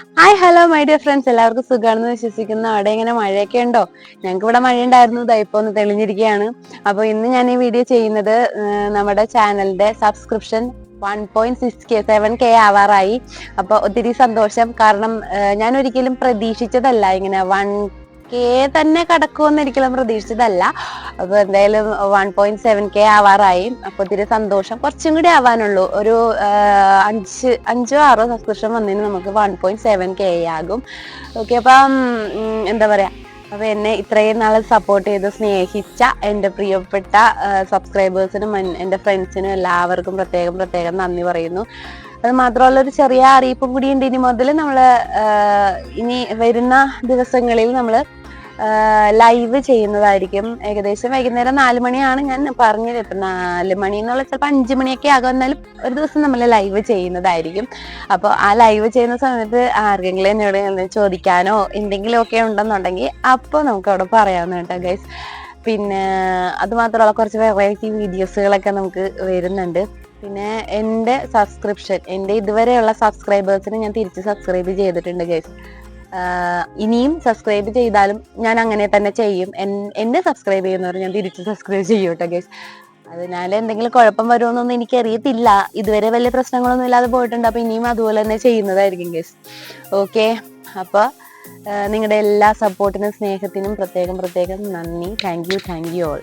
Hi hello my dear friends എല്ലാവർക്കും സുഖമാണെന്ന് വിശ്വസിക്കുന്നു. അവിടെ ഇങ്ങനെ മഴയൊക്കെ ഉണ്ടോ? ഞങ്ങൾക്ക് ഇവിടെ മഴ ഉണ്ടായിരുന്നു. ഇപ്പൊ ഒന്ന് തെളിഞ്ഞിരിക്കുകയാണ്. അപ്പോൾ ഇന്ന് ഞാൻ ഈ വീഡിയോ ചെയ്യുന്നത് നമ്മുടെ ചാനലിന്റെ subscription one point six K seven K ആവാറായി. അപ്പോൾ ഒത്തിരി സന്തോഷം. കാരണം ഞാൻ ഒരിക്കലും പ്രതീക്ഷിച്ചതല്ല ഇങ്ങനെ വൺ കെ തന്നെ കടക്കുമെന്ന് ഒരിക്കലും പ്രതീക്ഷിച്ചതല്ല. അപ്പോൾ എന്തായാലും വൺ പോയിന്റ് സെവൻ കെ ആവാറായി. അപ്പോൾ ഒത്തിരി സന്തോഷം. കുറച്ചും കൂടി ആവാനുള്ളൂ. ഒരു അഞ്ച് അഞ്ചോ ആറോ സബ്സ്ക്രിപ്ഷൻ വന്നതിന് നമുക്ക് വൺ പോയിന്റ് സെവൻ കെ ആകും. ഓക്കെ അപ്പം എന്താ പറയാ? അപ്പൊ എന്നെ ഇത്രയും നാൾ സപ്പോർട്ട് ചെയ്ത് സ്നേഹിച്ച എന്റെ പ്രിയപ്പെട്ട സബ്സ്ക്രൈബേഴ്സിനും എന്റെ ഫ്രണ്ട്സിനും എല്ലാവർക്കും പ്രത്യേകം പ്രത്യേകം നന്ദി പറയുന്നു. അത് മാത്രമല്ല ഒരു ചെറിയ അറിയിപ്പും കൂടി ഉണ്ട്. ഇനി മുതൽ നമ്മൾ ഇനി വരുന്ന ദിവസങ്ങളിൽ നമ്മൾ ലൈവ് ചെയ്യുന്നതായിരിക്കും. ഏകദേശം വൈകുന്നേരം നാല് മണിയാണ് ഞാൻ പറഞ്ഞത്. ഇപ്പം നാല് മണി എന്നുള്ള ചിലപ്പോൾ അഞ്ച് മണിയൊക്കെ ആകും. എന്നാലും ഒരു ദിവസം നമ്മൾ ലൈവ് ചെയ്യുന്നതായിരിക്കും. അപ്പോൾ ആ ലൈവ് ചെയ്യുന്ന സമയത്ത് ആർക്കെങ്കിലും എന്നോട് എന്തെങ്കിലും ഒക്കെ ഉണ്ടെന്നുണ്ടെങ്കിൽ അപ്പോൾ നമുക്ക് അവിടെ പറയാവുന്ന കേട്ടോ ഗൈസ് പിന്നെ അതുമാത്രമല്ല കുറച്ച് വെറൈറ്റി വീഡിയോസുകളൊക്കെ നമുക്ക് വരുന്നുണ്ട്. പിന്നെ എന്റെ സബ്സ്ക്രിപ്ഷൻ എന്റെ ഇതുവരെയുള്ള സബ്സ്ക്രൈബേഴ്സിന് ഞാൻ തിരിച്ച് സബ്സ്ക്രൈബ് ചെയ്തിട്ടുണ്ട് ഗൈസ് ഇനിയും സബ്സ്ക്രൈബ് ചെയ്താലും ഞാൻ അങ്ങനെ തന്നെ ചെയ്യും. എന്നെ സബ്സ്ക്രൈബ് ചെയ്യുന്നവർ ഞാൻ തിരിച്ച് സബ്സ്ക്രൈബ് ചെയ്യൂട്ടോ ഗൈസ് അതിനാൽ എന്തെങ്കിലും കുഴപ്പം വരുമെന്നൊന്നും എനിക്കറിയത്തില്ല. ഇതുവരെ വലിയ പ്രശ്നങ്ങളൊന്നും ഇല്ലാതെ പോയിട്ടുണ്ട്. അപ്പൊ ഇനിയും അതുപോലെ തന്നെ ചെയ്യുന്നതായിരിക്കും ഗൈസ് ഓക്കെ അപ്പോൾ നിങ്ങളുടെ എല്ലാ സപ്പോർട്ടിനും സ്നേഹത്തിനും പ്രത്യേകം പ്രത്യേകം നന്ദി. Thank you thank you all